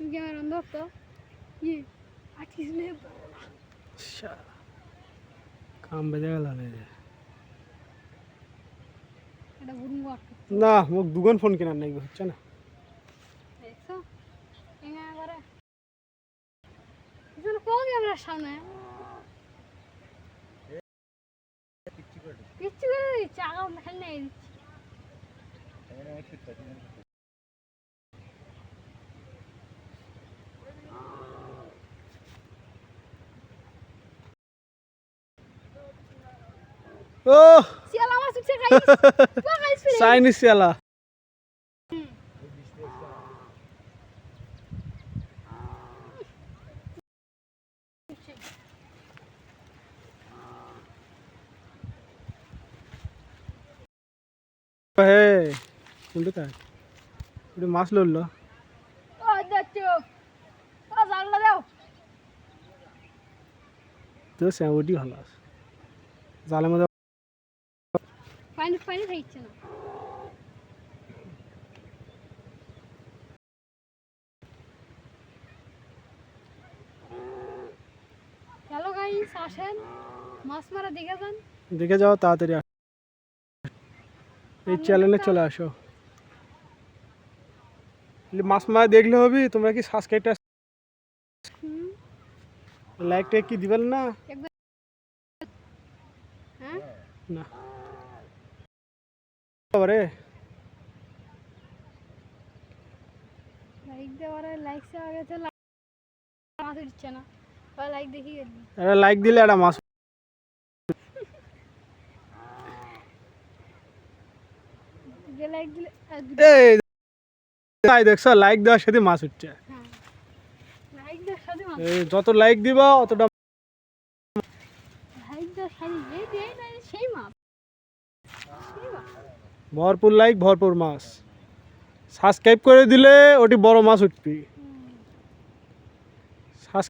তুমি ক্যামেরা বন্ধ করতো ইয়ে আটকিস নে। কাম বেজে গেল না মোক দুগুণ ফোন কেনার নাই হচ্ছে না? সামনে। কিচ্ছু করে দিচ্ছে। আগা খেলে দিচ্ছি। ও শিয়াল আমার সুখে খাইস কো খাইস ফিরে চাইনিজ শালা হে কোনটা তাই এটা মাছ লড়লো। ও যাচ্ছো ও জানলা দাও তো সে ওটি ভালো আছে জালের মধ্যে পানি পানি খাইছে না হ্যালো গাইস আসেন মাছ মারা দেখে যান দেখে যাও তাড়াতাড়ি আসো এই চ্যানেলে চলে আসো বলি, মাছ মাছ দেখলে হবে তোমরা কি সাবস্ক্রাইবটা হুম লাইকটা কি দিবেন না একবার হ্যাঁ না বাবারে। লাইক দেওয়ার লাইক সে আগে তো মাছ উঠছে না। লাইক দেখি গেলি। একটা লাইক দিলে একটা মাছ লাইক দিলে এই তাই দেখছ লাইক দেওয়ার সাথে মাছ উঠছে। হ্যাঁ। লাইক দেওয়ার সাথে মাছ যত লাইক দিবা অতটা লাইক দেওয়ার সাথে যে দেয় সেই মাপ সেই মাপ ভরপুর লাইক ভরপুর মাছ। সাবস্ক্রাইব করে দিলে ওটি বড় মাছ উঠবে। উঠবি